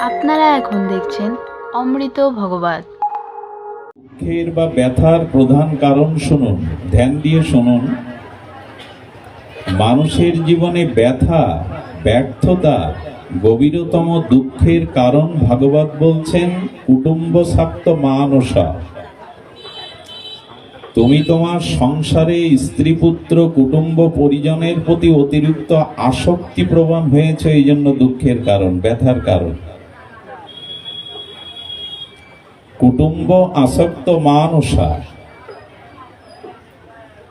আপনারা এখন দেখছেন অমৃত ভগবত। দুঃখের বা ব্যথার প্রধান কারণ শুনুন, ধ্যান দিয়ে শুনুন। মানুষের জীবনে ব্যথা, ব্যর্থতা গভীরতম দুঃখের কারণ ভাগবত বলছেন কুটুম্ব সাপ্ত মানসা। তুমি তোমার সংসারে স্ত্রী পুত্র কুটুম্ব পরিজনের প্রতি অতিরিক্ত আসক্তি প্রবণ হয়েছে এই জন্য দুঃখের কারণ, ব্যথার কারণ। কুটুম্ব আসক্ত মানসা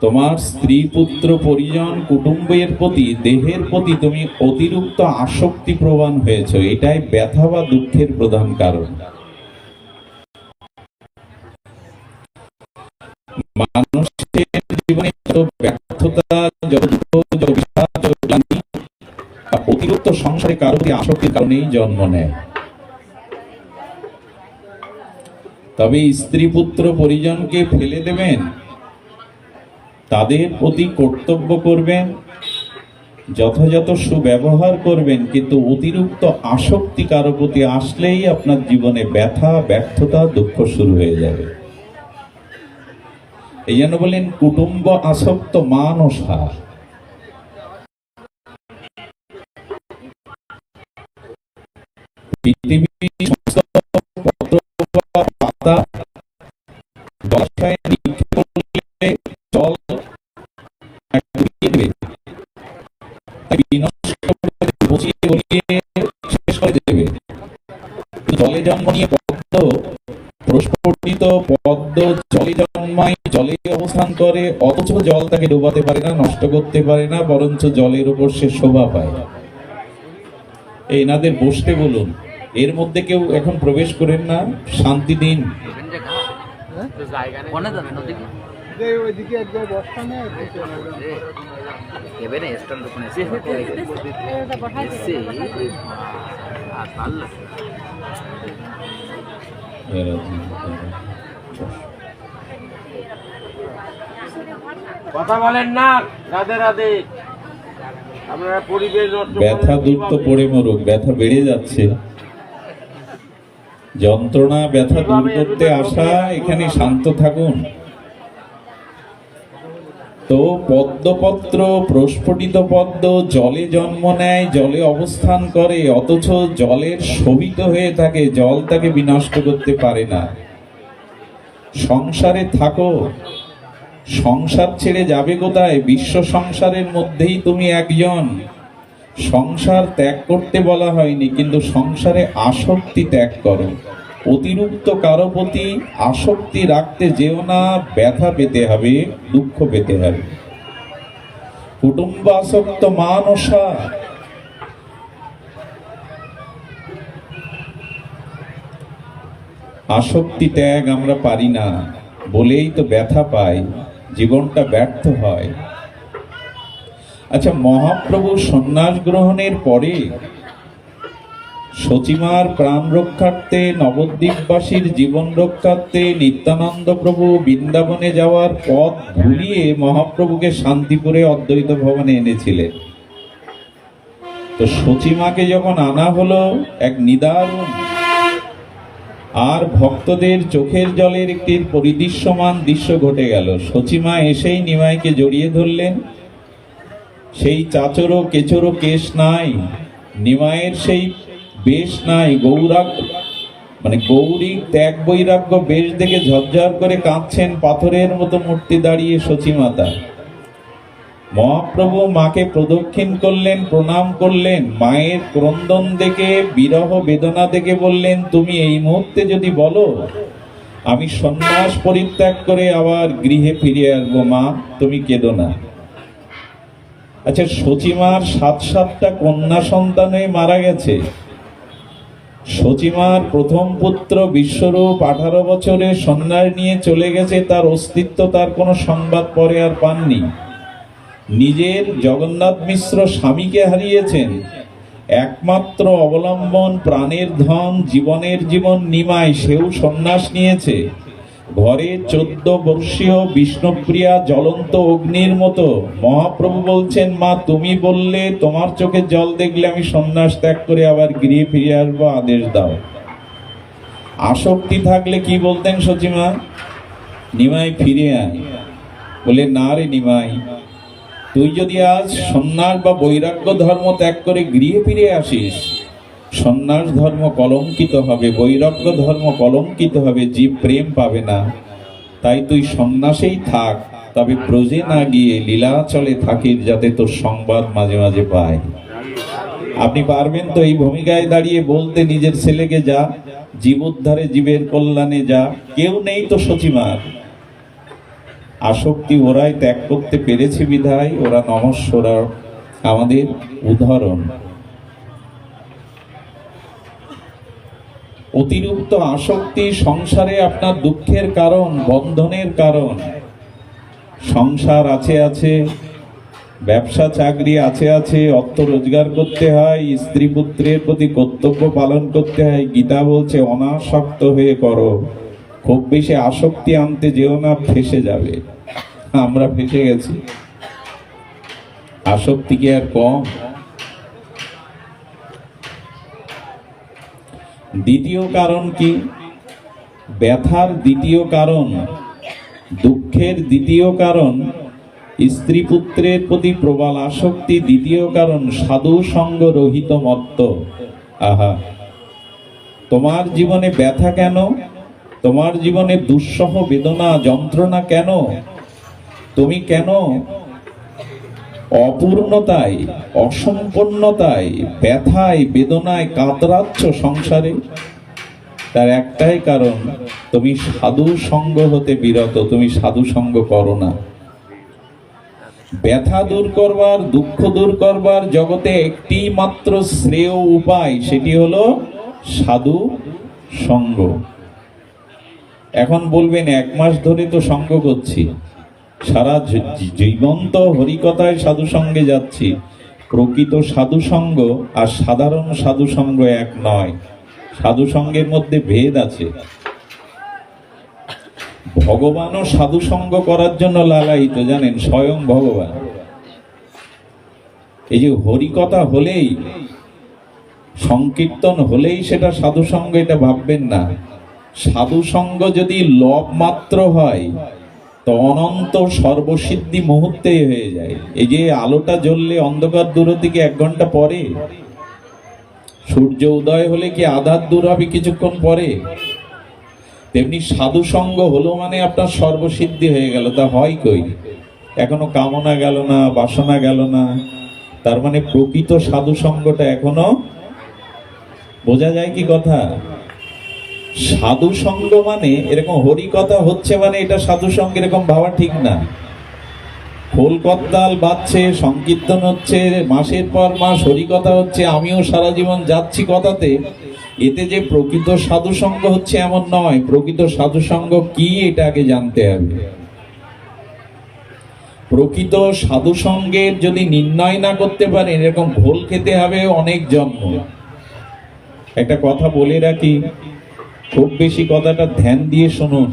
তোমার স্ত্রী পুত্র পরিজন কুটুম্বের প্রতি, দেহের প্রতি তুমি অতিরিক্ত আসক্তি প্রবণ হয়েছ। এটাই ব্যথা বা দুঃখের প্রধান কারণ। মানুষের জীবনে ব্যর্থতা অতিরিক্ত সংসারে কারও আসক্তির কারণেই জন্ম নেয়। তবে স্ত্রী পুত্র পরিজনকে ফেলে দেবেন। তাদের প্রতি কর্তব্য করবেন, যথাযথ সুব্যবহার করবেন, কিন্তু অতিরিক্ত আসক্তি কারও প্রতি আসলেই আপনার জীবনে ব্যথা, ব্যর্থতা, দুঃখ শুরু হয়ে যাবে। এই জন্য বলেন, কুটুম্ব আসক্ত পৃথিবীর জলে জন্ম নিয়ে পদ্ম প্রস্ফুটিত পদ্ম জলে জন্মায় জলে অবস্থান করে অথচ জল তাকে ডোবাতে পারে না নষ্ট করতে পারে না বরঞ্চ জলের উপর সে শোভা পায় এই এনাদের বসতে বলুন এর মধ্যে কেউ এখন প্রবেশ করেন না শান্তি দিন আর কথা বলেন না রাধে রাধে। আপনারা পরিবেশ ব্যথা দূর তো পড়ে মরুক ব্যথা বেড়ে যাচ্ছে। যন্ত্রণা ব্যথা দূর করতে আসা এখানে শান্ত থাকুন। তো পদ্মপত্র, প্রস্ফুটিত পদ্ম, জলে জন্ম নেয়, জলে অবস্থান করে, অথচ জলের শোভিত হয়ে থাকে, জল তাকে বিনষ্ট করতে পারে না। সংসারে থাকো, সংসার ছেড়ে যাবে কোথায়? বিশ্ব সংসারের মধ্যেই তুমি একজন। সংসার ত্যাগ করতে বলা হয়নি, কিন্তু সংসারে আসক্তি ত্যাগ করো। অতিরিক্ত কারও প্রতি আসক্তি রাখতে যেও না, ব্যথা পেতে হবে, দুঃখ পেতে হবে। কুটুম্ব আসক্ত মানসা। আসক্তি ত্যাগ আমরা পারি না, বলেই তো ব্যথা পাই, জীবনটা ব্যর্থ হয়। আচ্ছা মহাপ্রভু সন্ন্যাস গ্রহণের পরে সচিমার প্রাণ রক্ষার্থে, নবদ্বীপবাসীর জীবন রক্ষার্থে, নিত্যানন্দ প্রভু বৃন্দাবনে যাওয়ার পথ ভুলিয়ে মহাপ্রভুকে শান্তিপুরে অদ্বৈত ভবনে এনেছিলেন। তো সচিমাকে যখন আনা হলো, এক নিদারুণ আর ভক্তদের চোখের জলের একটি পরিদৃশ্যমান দৃশ্য ঘটে গেল। সচিমা এসেই নিমাইকে জড়িয়ে ধরলেন। সেই চাচরো কেচরো কেশ নাই। নিমায়ের সেই বেশ নাই গৌরাগ মানে গৌরী ত্যাগ বৈরাগ্য বেশ দেখে ঝরঝর করে কাঁদছেন পাথরের মতো মূর্তি দাঁড়িয়ে সচিমাতা মহাপ্রভু মাকে প্রদক্ষিণ করলেন, প্রণাম করলেন, মায়ের ক্রন্দন দেখে, বিরহ বেদনা দেখে বললেন, তুমি এই মুহূর্তে যদি বলো, আমি সন্ন্যাস পরিত্যাগ করে আবার গৃহে ফিরে আসব, মা, তুমি কেঁদো না। আচ্ছা সচিমার সাত সাতটা কন্যা সন্তানে মারা গেছে। সচিমার প্রথম পুত্র বিশ্বরূপ আঠারো বছরে সন্ন্যাস নিয়ে চলে গেছে, তার অস্তিত্ব, তার কোনো সংবাদ পরে আর পাননি। নিজের জগন্নাথ মিশ্র স্বামীকে হারিয়েছেন। একমাত্র অবলম্বন প্রাণের ধন, জীবনের জীবন নিমায় সেও সন্ন্যাস নিয়েছে। ঘরে চোদ্দ বর্ষীয় বিষ্ণুপ্রিয়া জ্বলন্ত অগ্নির মতো। মহাপ্রভু বলছেন, মা, তুমি বললে তোমার চোখে জল দেখলে আমি সন্ন্যাস ত্যাগ করে আবার গৃহে ফিরে আসব, আদেশ দাও। আসক্তি থাকলে কি বলতেন সচিমা নিমাই ফিরে আয়। বলে, না রে নিমাই, তুই যদি আজ সন্ন্যাস বা বৈরাগ্য ধর্ম ত্যাগ করে গৃহে ফিরে আসিস সন্ন্যাস ধর্ম কলঙ্কিত হবে, বৈরাগ্য ধর্ম কলঙ্কিত হবে, জীব প্রেম পাবে না। তাই তুই সন্ন্যাসেই থাক, তবে ব্রজে না গিয়ে লীলাচলে থাকিস যাতে তোর সংবাদ মাঝে মাঝে পায় আপনি পারবেন তো এই ভূমিকায় দাঁড়িয়ে বলতে, নিজের ছেলেকে যা, জীব উদ্ধারে জীবের কল্যাণে যা, কেউ নেই তো সচিমার। আসক্তি ওরাই ত্যাগ করতে পেরেছে বিধায়, ওরা নমস্বরা, আমাদের উদাহরণ। অতিরিক্ত আসক্তি সংসারে আপনার দুঃখের কারণ, বন্ধনের কারণ। সংসার আছে আছে, ব্যবসা, চাকরি আছে আছে, অর্থ রোজগার করতে হয়, স্ত্রী পুত্রের প্রতি কর্তব্য পালন করতে হয়, গীতা বলছে, অনাসক্ত হয়ে করো খুব বেশি আসক্তি আনতে যেও না, ফেসে যাবে। আমরা ফেসে গেছি। আসক্তি কি আর কম? দ্বিতীয় কারণ কি? ব্যথার দ্বিতীয় কারণ, দুঃখের দ্বিতীয় কারণ স্ত্রী পুত্রের প্রতি প্রবল আসক্তি দ্বিতীয় কারণ, সাধু সঙ্গ রহিত মত্ত। আহা। তোমার জীবনে ব্যথা কেন? তোমার জীবনে দুঃসহ বেদনা, যন্ত্রণা কেন? তুমি কেন অপূর্ণতায়, অসম্পূর্ণতায়, ব্যথায়, বেদনায় কাতরাচ্ছ সংসারে। তার একটাই কারণ, তুমি সাধু সঙ্গ হতে বিরত, তুমি সাধু সঙ্গ করো না। ব্যথা দূর করবার, দুঃখ দূর করবার জগতে একটি মাত্র শ্রেয় উপায়, সেটি হলো সাধু সঙ্গ। এখন বলবেন, এক মাস ধরে তো সঙ্গ করছি। সারা জীবন্ত হরিকথায় সাধু সঙ্গে যাচ্ছি। প্রকৃত সাধু সঙ্গ আর সাধারণ সাধু সঙ্গ এক নয়। সাধু সঙ্গের মধ্যে ভেদ আছে। ভগবানও সাধু সঙ্গ করার জন্য লালায়িত, জানেন? স্বয়ং ভগবান। এই যে হরিকথা হলেই, সংকীর্তন হলেই সেটা সাধু সঙ্গ এটা ভাববেন না। সাধু সঙ্গ যদি লব মাত্র হয় তো অনন্ত সর্বসিদ্ধি মুহূর্তেই হয়ে যায়। এই যে আলোটা জ্বললে অন্ধকার দূর থেকে এক ঘণ্টা পরে, সূর্য উদয় হলে কি আধার দূর হবে কিছুক্ষণ পরে? তেমনি সাধু সঙ্গ হলো মানে আপনার সর্বসিদ্ধি হয়ে গেল, তা হয় কই? এখনও কামনা গেল না, বাসনা গেল না। তার মানে প্রকৃত সাধু সঙ্গটা এখনও? বোঝা যায় কি কথা? সাধু সঙ্গ মানে এরকম হরি কথা হচ্ছে মানে এটা সাধু সঙ্গ, এরকম ভাবা ঠিক না। খোল কদ্দাল বাজছে, সংকীর্তন হচ্ছে, মাসের পর মাস হরিকথা হচ্ছে, আমিও সারা জীবন যাচ্ছি কথাতে। এতে যে প্রকৃত সাধু সঙ্গ হচ্ছে এমন নয়, প্রকৃত সাধু সঙ্গ কি এটা আগে জানতে হবে। প্রকৃত সাধু সঙ্গের যদি নির্ণয় না করতে পারেন, এরকম ঘোল খেতে হবে অনেক জন্ম। একটা কথা বলে রাখি খুব বেশি কথাটা ধ্যান দিয়ে শুনুন।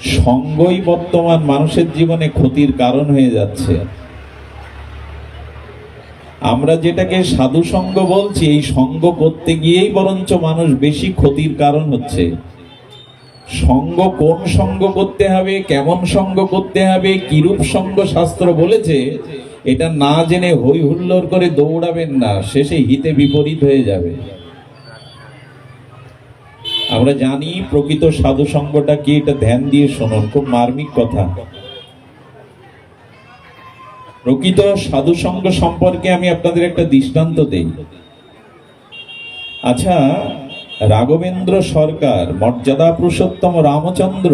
সঙ্গই বর্তমান মানুষের জীবনে ক্ষতির কারণ হয়ে যাচ্ছে। আমরা যেটাকে সাধু সঙ্গ বলছি, এই সঙ্গ করতে গিয়েই বরঞ্চ মানুষ বেশি ক্ষতির কারণ হচ্ছে। সঙ্গ কোন সঙ্গ করতে হবে, কেমন সঙ্গ করতে হবে, কিরূপ সঙ্গ শাস্ত্র বলেছে, এটা না জেনে হই হুল্লোড় করে দৌড়াবেন না, শেষে হিতে বিপরীত হয়ে যাবে। আমরা জানি প্রকৃত সাধু সঙ্গটা কি, এটা ধ্যান দিয়ে শুনুন খুব মার্মিক কথা। প্রকৃত সাধু সঙ্গ সম্পর্কে আমি আপনাদের একটা দৃষ্টান্ত দেই। আচ্ছা রাঘবেন্দ্র সরকার, মর্যাদা পুরুষোত্তম রামচন্দ্র,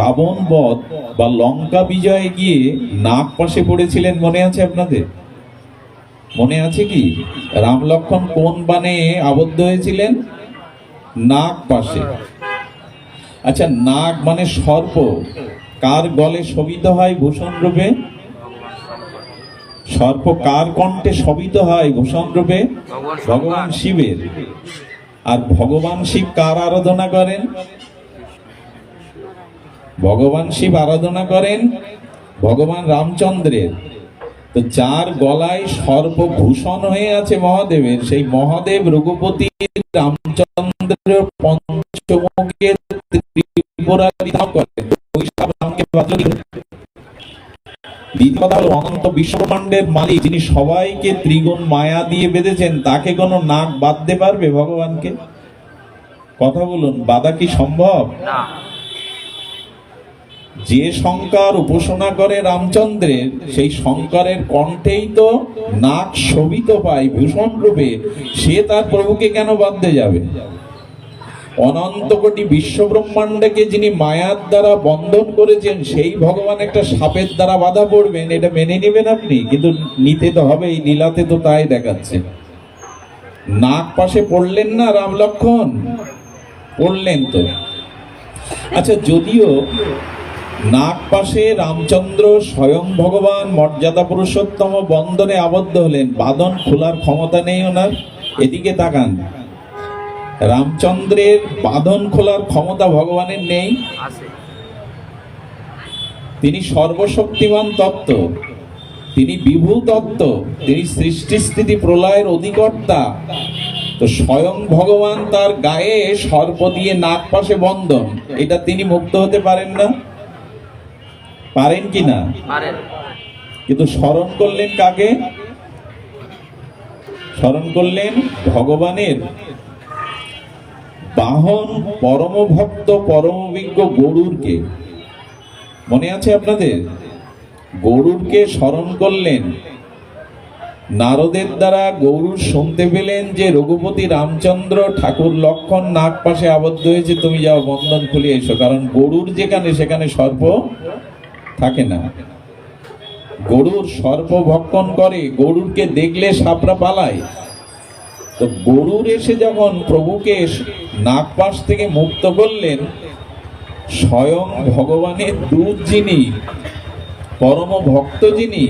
রাবণ বধ বা লঙ্কা বিজয়ে গিয়ে নাক পাশে পড়েছিলেন, মনে আছে আপনাদের? মনে আছে কি? রাম লক্ষণ কোন বানে আবদ্ধ হয়েছিলেন? নাক পাশে। আচ্ছা নাক মানে সর্প। কার গলে শোভিত হয় ভূষণ রূপে? সর্প কার কণ্ঠে শোভিত হয় ভূষণ রূপে? ভগবান শিবের। আর ভগবান শিব কার আরাধনা করেন? ভগবান শিব আরাধনা করেন ভগবান রামচন্দ্রের। তো যার গলায় সর্বভূষণ হয়ে আছে মহাদেবের, সেই মহাদেব রঘুপতি রামচন্দ্র পঞ্চমুখে ত্রিপুরারি ধাম করেন বৈশাখ রামকে বাঁচাতে দ্বিতীয় কথা হলো অনন্ত বিশ্বব্রহ্মাণ্ডের মালিক যিনি সবাইকে ত্রিগুণ মায়া দিয়ে বেঁধেছেন তাকে কোনো নাক বাঁধতে পারবে ভগবানকে? কথা বলুন বাধা কি সম্ভব? যে শঙ্কর উপাসনা করে রামচন্দ্রের সেই শঙ্করের কণ্ঠেই তো নাক শোভিত পায় ভূষণ রূপে। সে তার প্রভুকে কেন বাঁধতে যাবে? অনন্ত কোটি বিশ্ব ব্রহ্মাণ্ডকে যিনি মায়ার দ্বারা বন্ধন করেছেন, সেই ভগবান একটা সাপের দ্বারা বাধা পড়বেন, এটা মেনে নেবেন আপনি? কিন্তু নিতে তো হবে, এই লীলাতে তো তাই দেখাচ্ছে। নাক পাশে পড়লেন না রাম লক্ষণ? পড়লেন তো। আচ্ছা যদিও নাগ পাশে রামচন্দ্র স্বয়ং ভগবান মর্যাদা পুরুষোত্তম বন্ধনে আবদ্ধ হলেন বাদন খোলার ক্ষমতা নেই ওনার, এদিকে তাকান। রামচন্দ্রের বাঁধন খোলার ক্ষমতা ভগবানের নেই। তিনি সর্বশক্তিমান তত্ত্ব তিনি বিভু তত্ত্ব তিনি সৃষ্টি স্থিতি প্রলয়ের অধিকর্তা। তো স্বয়ং ভগবান তার গায়ে সর্প দিয়ে নাক পাশে বন্ধন এটা তিনি মুক্ত হতে পারেন না? পারেন কি না? কিন্তু স্মরণ করলেন কাকে? স্মরণ করলেন ভগবানের বাহন পরম ভক্ত পরম অভিজ্ঞ গরুরকে। মনে আছে আপনাদের? গরুরকে স্মরণ করলেন। নারদের দ্বারা গৌরুর শুনতে পেলেন যে রঘুপতি রামচন্দ্র ঠাকুর লক্ষণ নাগ পাশে আবদ্ধ হয়েছে, তুমি যাও বন্ধন খুলে এসো, কারণ গরুর যেখানে সেখানে সর্প থাকে না। গরুর সর্প ভক্ষণ করে, গরুরকে দেখলে সাপরা পালায়। তো গরুর এসে যখন প্রভুকে নাগপাশ থেকে মুক্ত করলেন, স্বয়ং ভগবানের দূত যিনি, পরম ভক্ত যিনি,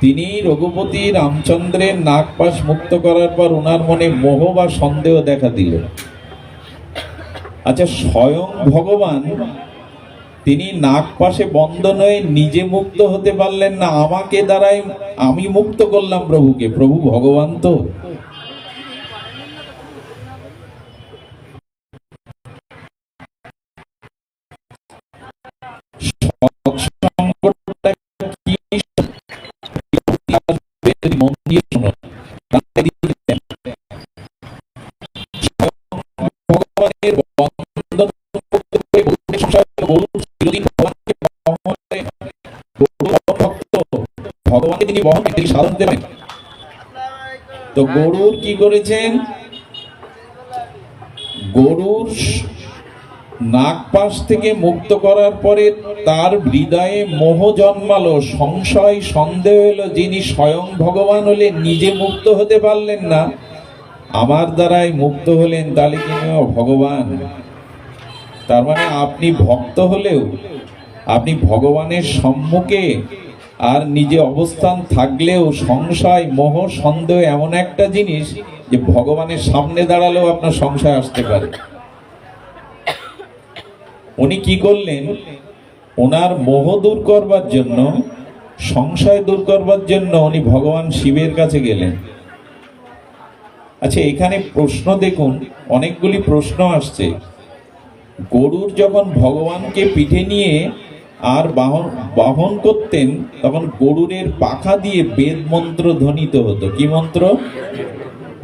তিনি রঘুপতি রামচন্দ্রের নাগপাশ মুক্ত করার পর ওনার মনে মোহ বা সন্দেহ দেখা দিল। আচ্ছা স্বয়ং ভগবান, তিনি নাক পাশে বন্ধন হয়ে নিজে মুক্ত হতে পারলেন না, আমাকে দ্বারাই আমি মুক্ত করলাম প্রভুকে। প্রভু ভগবান তো। চিরদিন ভগবানকে বহন গরু ভগবানকে তিনি বহন তিনি সাধন দেবেন তো গরুর কি করেছেন? গরুর নাগপাশ থেকে মুক্ত করার পরে তার হৃদয়ে মোহ জন্মালো, সংশয়, সন্দেহ এলো যিনি স্বয়ং ভগবান হলে নিজে মুক্ত হতে পারলেন না। আমার দ্বারাই মুক্ত হলেন তাহলে তিনি ভগবান। তার মানে আপনি ভক্ত হলেও, আপনি ভগবানের সম্মুখে আর নিজে অবস্থান থাকলেও সংশয়, মোহ, সন্দেহ এমন একটা জিনিস যে ভগবানের সামনে দাঁড়ালেও আপনার সংশয় আসতে পারে। উনি কি করলেন? ওনার মোহ দূর করবার জন্য, সংশয় দূর করবার জন্য উনি ভগবান শিবের কাছে গেলেন। আচ্ছা এখানে প্রশ্ন দেখুন, অনেকগুলি প্রশ্ন আসছে। গরুর যখন ভগবানকে পিঠে নিয়ে আর বাহন বাহন করতেন, তখন গরুরের পাখা দিয়ে বেদ মন্ত্র ধ্বনিত হতো। কি মন্ত্র?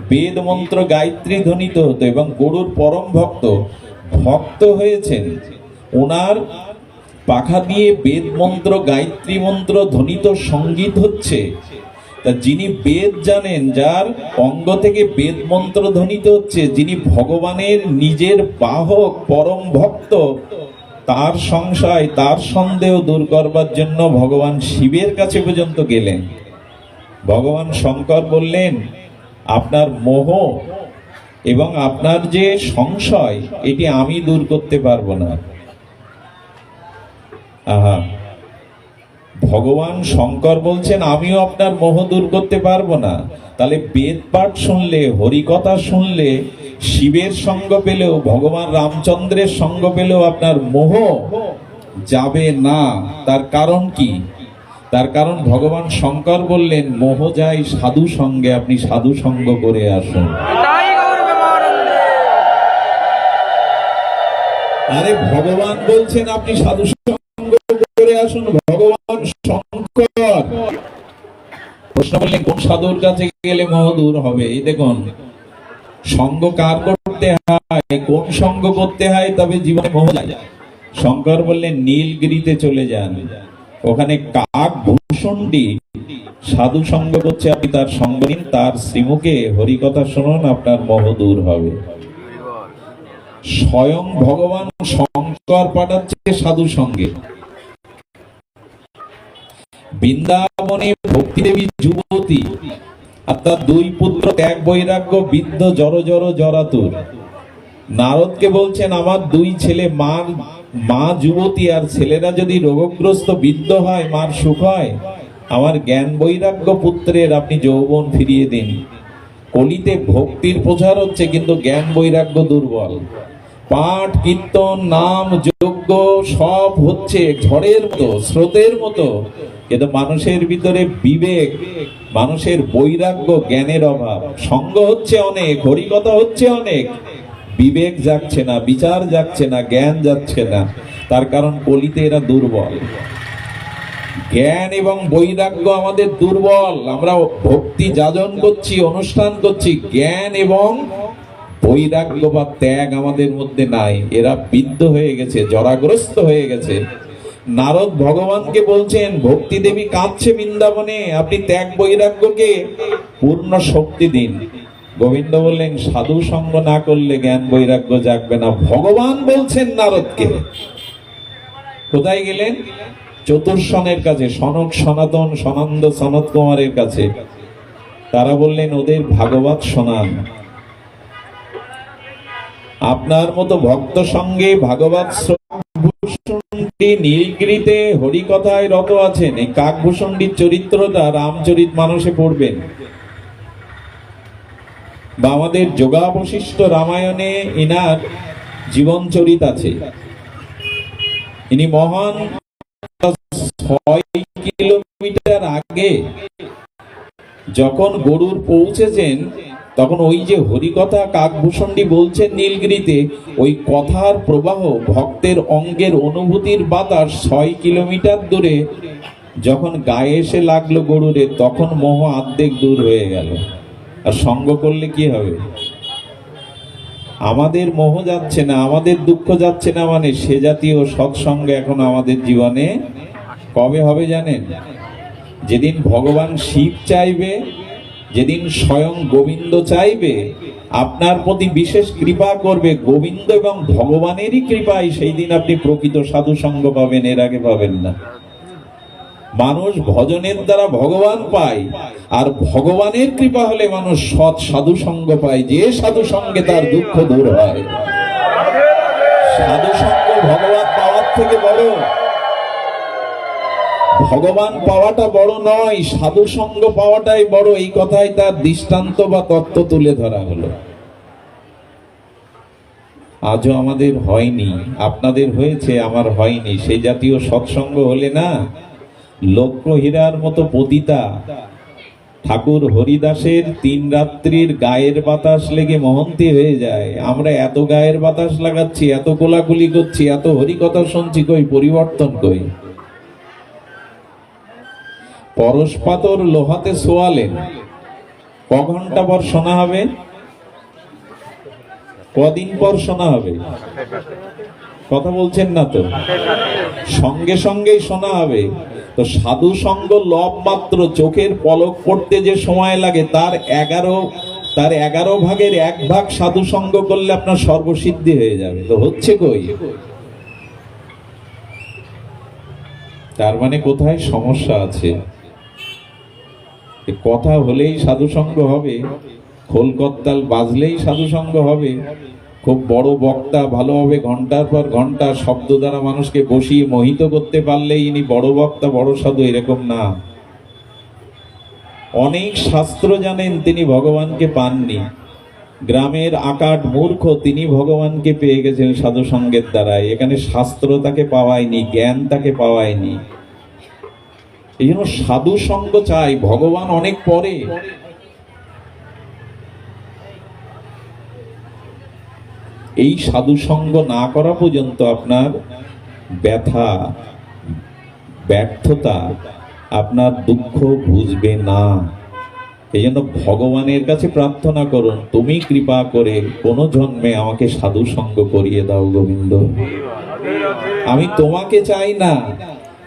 বেদ মন্ত্র গায়ত্রী ধ্বনিত হতো এবং গরুর পরম ভক্ত ভক্ত হয়েছেন। ওনার পাখা দিয়ে বেদ মন্ত্র, গায়ত্রী মন্ত্র, ধ্বনিত সংগীত হচ্ছে। তা যিনি বেদ জানেন, যার অঙ্গ থেকে বেদ মন্ত্র ধ্বনিত হচ্ছে, যিনি ভগবানের নিজের বাহক, পরম ভক্ত, তার সংশয়, তার সন্দেহ দূর করবার জন্য ভগবান শিবের কাছে পর্যন্ত গেলেন। ভগবান শঙ্কর বললেন, আপনার মোহ এবং আপনার যে সংশয়, এটি আমি দূর করতে পারব না। ভগবান শঙ্কর বলছেন আমিও আপনার মোহ দূর করতে পারব না। তাহলে বেদ পাঠ শুনলে হরিকথা শুনলে শিবের সঙ্গ পেলেও ভগবান রামচন্দ্রের সঙ্গ পেলেও আপনার মোহ যাবে না। তার কারণ কি? তার কারণ ভগবান শঙ্কর বললেন মোহ যায় সাধু সঙ্গে আপনি সাধু সঙ্গ করে আসুন। আরে ভগবান বলছেন আপনি সাধু সঙ্গ করে আসুন, ভগবান শঙ্কর। প্রশ্ন করলেন, কোন সাধুর কাছে গেলে মোহ দূর হবে? এই দেখুন, সঙ্গ কার করতে হয়? কোন সঙ্গ করতে হয়? তবে জীবনে মোহ যায়। শঙ্কর বললেন, নীলগিরিতে চলে যান। ওখানে কাক ভূষণটি সাধু সঙ্গ করছে, আপনি তার সঙ্গ নিন, তার শ্রীমুখে হরিকথা শুনুন, আপনার মোহ দূর হবে। স্বয়ং ভগবান শঙ্কর পাঠাচ্ছে সাধু সঙ্গে। বৃন্দাবনে ভক্তি দেবী যুবতী আর তার দুই পুত্র ত্যাগ বৈরাগ্য বৃদ্ধ জড় জড় জরাতুর। নারদকে বলছেন, আমার দুই ছেলে, মার, মা যুবতী, আর ছেলেরা যদি রোগগ্রস্ত বৃদ্ধ হয়, মার সুখ হয়, আমার জ্ঞান বৈরাগ্য পুত্রের আপনি যৌবন ফিরিয়ে দিন। কলিতে ভক্তির প্রচার হচ্ছে, কিন্তু জ্ঞান বৈরাগ্য দুর্বল। পাঠ, কীর্তন, নাম, যজ্ঞ, সব হচ্ছে ঝড়ের মতো, স্রোতের মতো। কিন্তু মানুষের ভিতরে বিবেক, মানুষের বৈরাগ্য, জ্ঞানের অভাব। সঙ্গ হচ্ছে অনেক, হরিকথা হচ্ছে অনেক। বিবেক যাচ্ছে না, বিচার যাচ্ছে না, জ্ঞান যাচ্ছে না। তার কারণ কলিতে এরা দুর্বল। জ্ঞান এবং বৈরাগ্য আমাদের দুর্বল। আমরা ভক্তি যাজন করছি, অনুষ্ঠান করছি। জ্ঞান এবং বৈরাগ্য বা ত্যাগ আমাদের মধ্যে নাই। এরা বিদ্ধ হয়ে গেছে, জরাগ্রস্ত হয়ে গেছে। নারদ ভগবানকে বলছেন, ভক্তি দেবী কাঁদছে বৃন্দাবনে, আপনি ত্যাগ বৈরাগ্যকে পূর্ণ শক্তি দিন। গোবিন্দ বললেন, সাধু সঙ্গ না করলে জ্ঞান বৈরাগ্য জাগবে না। ভগবান বলছেন নারদকে, কোথায় গেলেন? চতুর্শনের কাছে, সনক সনাতন, সনন্দ সনত কুমারের কাছে। তারা বললেন, ওদের ভাগবত শোনান। আপনার মতো ভক্ত সঙ্গে ভাগবত নীলগিরিতে হরিকথায় রত আছেন। এই কাকভূষণটির চরিত্রটা রামচরিত পড়বেন। বা আমাদের যোগাবশিষ্ট রামায়ণে ইনার জীবন চরিত আছে। ইনি মহান ছয় কিলোমিটার আগে যখন গরুর পৌঁছেছেন তখন ওই যে হরিকথা কাকভূষণটি বলছেন নীলগিরিতে, ওই কথার প্রবাহ ভক্তের অঙ্গের অনুভূতির বাতাস ছয় কিলোমিটার দূরে, যখন গায়ে এসে লাগল গরুরে, তখন মোহ আর্ধেক দূর হয়ে গেল। আর সঙ্গ করলে কি হবে? আমাদের মোহ যাচ্ছে না, আমাদের দুঃখ যাচ্ছে না মানে সে জাতীয় সৎসঙ্গ এখন আমাদের জীবনে কবে হবে জানেন? যেদিন ভগবান শিব চাইবে যেদিন স্বয়ং গোবিন্দ চাইবে, আপনার প্রতি বিশেষ কৃপা করবে, গোবিন্দ এবং ভগবানেরই কৃপায় সেই দিন আপনি প্রকৃত সাধু সঙ্গ পাবেন, এর আগে পাবেন না। মানুষ ভজনের দ্বারা ভগবান পায়, আর ভগবানের কৃপা হলে মানুষ সৎ সাধু সঙ্গ পায়, যে সাধু সঙ্গে তার দুঃখ দূর হয়। সাধু সঙ্গ ভগবান পাওয়ার থেকে বড় ভগবান পাওয়াটা বড় নয়, সাধু সঙ্গ পাওয়াটাই বড়। এই কথাই তার দৃষ্টান্ত বা তত্ত্ব তুলে ধরা হলো। আজও আমাদের হয়নি, আপনাদের হয়েছে, আমার হয়নি। সেই জাতীয় সৎসঙ্গ হলে না লক্ষ্য হীরার মতো পতিতা, ঠাকুর হরিদাসের তিন রাত্রির গায়ের বাতাস লেগে মহন্তি হয়ে যায়। আমরা এত গায়ের বাতাস লাগাচ্ছি, এত কোলাকুলি করছি, এত হরিকথা শুনছি, কই পরিবর্তন কই? পরশপাতর লোহাতে সোয়ালেন ক ঘণ্টা পর শোনা হবে? কদিন পর শোনা হবে? কথা বলছেন না তো? সঙ্গে সঙ্গেই শোনা হবে। তো সাধু সঙ্গ লব মাত্র, চোখের পলক পড়তে যে সময় লাগে, তার এগারো তার এগারো ভাগের এক ভাগ সাধু সঙ্গ করলে আপনার সর্বসিদ্ধি হয়ে যাবে। তো হচ্ছে কই? তার মানে কোথায় সমস্যা আছে? কথা হলেই সাধুসঙ্গ হবে। খোল করতাল বাজলেই সাধুসঙ্গ হবে। খুব বড় বক্তা ভালোভাবে ঘণ্টার পর ঘণ্টা শব্দ দ্বারা মানুষকে বসিয়ে মোহিত করতে পারলেই ইনি বড় বক্তা, বড় সাধু, এরকম না। অনেক শাস্ত্র জানেন তিনি ভগবানকে পাননি। গ্রামের আকাট মূর্খ, তিনি ভগবানকে পেয়ে গেছেন সাধু সঙ্গের দ্বারাই এখানে শাস্ত্র তাকে পাওয়ায়নি, জ্ঞান তাকে পাওয়ায়নি। এই জন্য সাধু সঙ্গ চাই, ভগবান অনেক পরে। এই সাধু সঙ্গ না করা পর্যন্ত আপনার ব্যথা, ব্যর্থতা, আপনার দুঃখ বুঝবে না। এই জন্য ভগবানের কাছে প্রার্থনা করুন, তুমি কৃপা করে কোনো জন্মে আমাকে সাধু সঙ্গ করিয়ে দাও গোবিন্দ। আমি তোমাকে চাই না।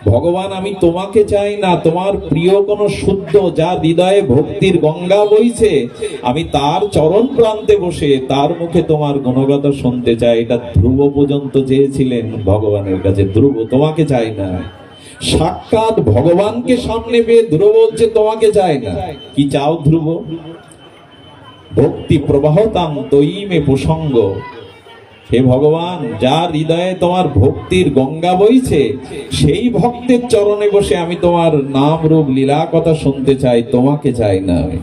ভগবান, আমি তোমাকে চাই না, তোমার প্রিয় কোন শুদ্ধ যা হৃদয়ে ভক্তির গঙ্গা বইছে, আমি তার চরণ প্রান্তে বসে তার মুখে তোমার গুণগত শুনতে চাই। এটা ধ্রুব পর্যন্ত চেয়েছিলেন ভগবানের কাছে। ধ্রুব, তোমাকে চাই না। সাক্ষাৎ ভগবানকে সামনে পেয়ে ধ্রুব বলছে, তোমাকে চাই না। কি চাও ধ্রুব? ভক্তি প্রবাহতাম তৈমে প্রসঙ্গ। হে ভগবান, যার হৃদয়ে তোমার ভক্তির গঙ্গা বইছে, সেই ভক্তের চরণে বসে আমি তোমার নাম রূপ লীলা কথা শুনতে চাই, তোমাকে চাই না আমি।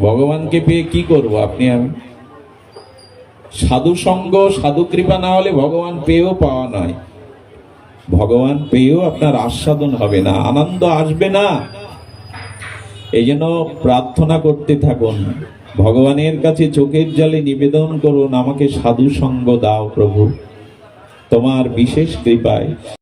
ভগবানকে পেয়ে কি করব আপনি আমি? সাধু সঙ্গ, সাধু কৃপা না হলে ভগবান পেয়েও পাওয়া নয়। ভগবান পেয়েও আপনার আস্বাদন হবে না, আনন্দ আসবে না। এই জন্য প্রার্থনা করতে থাকুন। ভগবানের কাছে চোখের জলে নিবেদন করুন আমাকে সাধু সঙ্গ দাও প্রভু। তোমার বিশেষ কৃপায়।